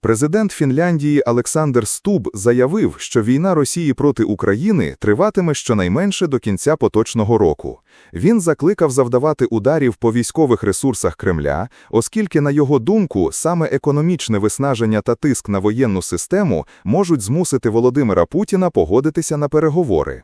Президент Фінляндії Олександр Стуб заявив, що війна Росії проти України триватиме щонайменше до кінця поточного року. Він закликав завдавати ударів по військових ресурсах Кремля, оскільки, на його думку, саме економічне виснаження та тиск на воєнну систему можуть змусити Володимира Путіна погодитися на переговори.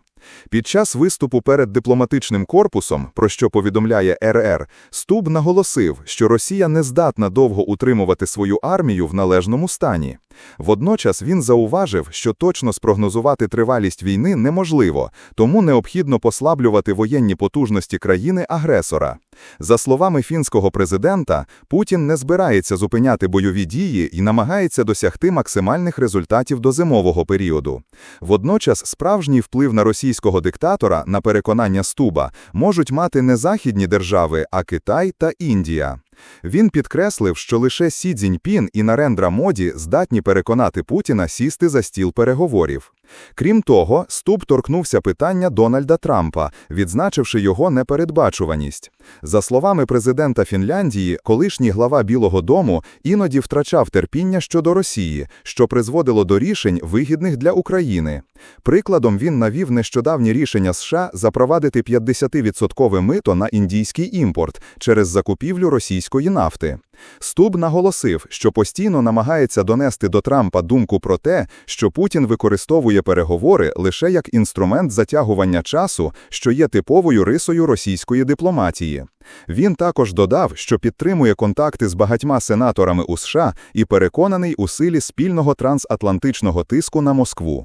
Під час виступу перед дипломатичним корпусом, про що повідомляє РР, Стуб наголосив, що Росія не здатна довго утримувати свою армію в належному стані. Водночас він зауважив, що точно спрогнозувати тривалість війни неможливо, тому необхідно послаблювати воєнні потужності країни-агресора. За словами фінського президента, Путін не збирається зупиняти бойові дії і намагається досягти максимальних результатів до зимового періоду. Водночас справжній вплив на російського диктатора, на переконання Стуба, можуть мати не західні держави, а Китай та Індія. Він підкреслив, що лише Сі Цзіньпін і Нарендра Моді здатні переконати Путіна сісти за стіл переговорів. Крім того, Стуб торкнувся питання Дональда Трампа, відзначивши його непередбачуваність. За словами президента Фінляндії, колишній глава Білого дому іноді втрачав терпіння щодо Росії, що призводило до рішень, вигідних для України. Прикладом він навів нещодавні рішення США запровадити 50% мито на індійський імпорт через закупівлю російської нафти. Стуб наголосив, що постійно намагається донести до Трампа думку про те, що Путін використовує переговори лише як інструмент затягування часу, що є типовою рисою російської дипломатії. Він також додав, що підтримує контакти з багатьма сенаторами у США і переконаний у силі спільного трансатлантичного тиску на Москву.